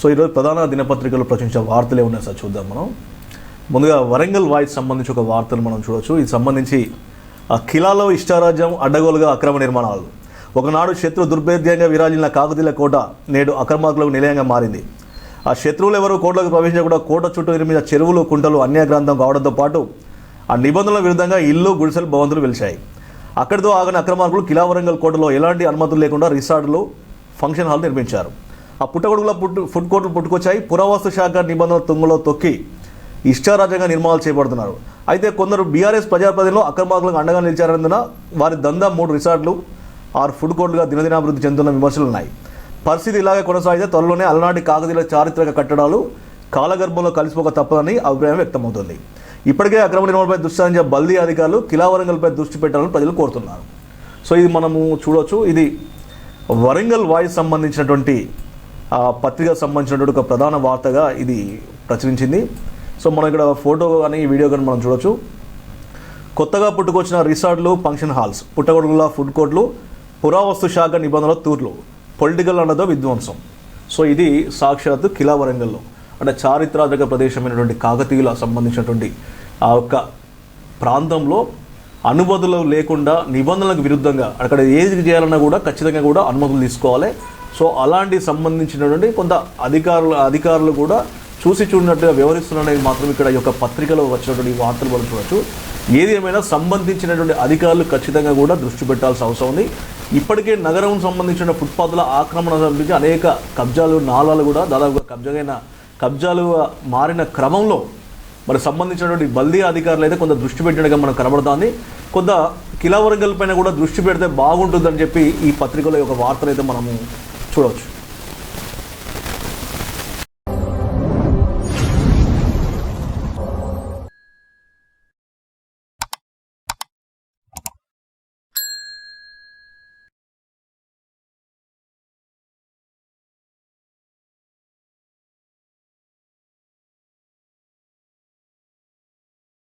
So ఈరోజు ప్రధాన దినపత్రికలు ప్రచురించిన వార్తలు ఏమున్నాయి సార్ చూద్దాం మనం. ముందుగా వరంగల్ వాయిస్ సంబంధించి ఒక వార్తను మనం చూడొచ్చు. ఇది సంబంధించి ఆ కిలాలో ఇష్టారాజ్యం అడ్డగోలుగా అక్రమ నిర్మాణాలు. ఒకనాడు శత్రు దుర్భేద్యంగా విరాజిల్లిన కాకతీయ కోట నేడు అక్రమార్కులకు నిలయంగా మారింది. ఆ శత్రువులు ఎవరు కోటలోకి ప్రవేశించకుండా కోట చుట్టూ నిర్మించిన చెరువులు కుంటలు అన్యాగ్రంథం కావడంతో పాటు ఆ నిబంధనల విరుద్ధంగా ఇల్లు గుడిసెలు భవంతులు వెలిశాయి. అక్కడితో ఆగిన అక్రమార్కులు కిలా వరంగల్ కోటలో ఎలాంటి అనుమతులు లేకుండా రిసార్టులు ఫంక్షన్ హాల్ నిర్మించారు. పుట్టగొడుగుల పుట్టు ఫుడ్ కోర్టులు పుట్టుకొచ్చాయి. పురావస్తు శాఖ నిబంధనల తుంగలో తొక్కి ఇష్టారాజ్యంగా నిర్మాణాలు చేపడుతున్నారు. అయితే కొందరు బీఆర్ఎస్ ప్రజాప్రతినిధులు అక్రమార్కులకు అండగా నిలిచారన్నందున వారి దందా మూడు రిసార్ట్లు ఆరు ఫుడ్ కోర్టులుగా దినదినాభివృద్ధి చెందుతున్న విమర్శలు ఉన్నాయి. పరిస్థితి ఇలాగే కొనసాగితే త్వరలోనే అలనాటి కాకతీయుల చారిత్రక కట్టడాలు కాలగర్భంలో కలిసిపోక తప్పదని అభిప్రాయం వ్యక్తమవుతుంది. ఇప్పటికే అక్రమ నిర్మాణంపై దృష్టి సాధించే బల్దీ అధికారులు కిలా వరంగల్పై దృష్టి పెట్టాలని ప్రజలు కోరుతున్నారు. సో ఇది మనము చూడవచ్చు ఇది వరంగల్ వాయిస్ సంబంధించినటువంటి ఆ పత్రికకు సంబంధించినటువంటి ఒక ప్రధాన వార్తగా ఇది ప్రచురించింది. సో మనం ఇక్కడ ఫోటో కానీ వీడియో కానీ మనం చూడొచ్చు. కొత్తగా పుట్టుకొచ్చిన రిసార్ట్లు ఫంక్షన్ హాల్స్ పుట్టగొడుగుల ఫుడ్ కోర్ట్లు పురావస్తు శాఖ నిబంధనల తూర్లు పొలిటికల్ అన్నదో విధ్వంసం. సో ఇది సాక్షాత్తు కిలా వరంగల్లో అంటే చారిత్రాత్మక ప్రదేశమైనటువంటి కాకతీయుల సంబంధించినటువంటి ఆ యొక్క ప్రాంతంలో అనుమతులు లేకుండా నిబంధనలకు విరుద్ధంగా అక్కడ ఏది చేయాలన్నా కూడా ఖచ్చితంగా కూడా అనుమతులు తీసుకోవాలి. సో అలాంటి సంబంధించినటువంటి కొంత అధికారులు అధికారులు కూడా చూసి చూడనట్టుగా వ్యవహరిస్తున్నారనేది మాత్రం ఇక్కడ ఈ యొక్క పత్రికలో వచ్చినటువంటి వార్తలు మనం చూడొచ్చు. ఏది ఏమైనా సంబంధించినటువంటి అధికారులు ఖచ్చితంగా కూడా దృష్టి పెట్టాల్సిన అవసరం ఉంది. ఇప్పటికే నగరం సంబంధించిన ఫుట్పాత్ల ఆక్రమణ సంబంధించి అనేక కబ్జాలు నాళాలు కూడా దాదాపుగా కబ్జాగైన కబ్జాలు మారిన క్రమంలో మరి సంబంధించినటువంటి బల్దీ అధికారులు అయితే కొంత దృష్టి పెట్టినట్టుగా మనకు కనబడుతోంది. కొంత కిలా పైన కూడా దృష్టి పెడితే బాగుంటుందని చెప్పి ఈ పత్రికలో ఒక వార్తలు అయితే మనము por outro.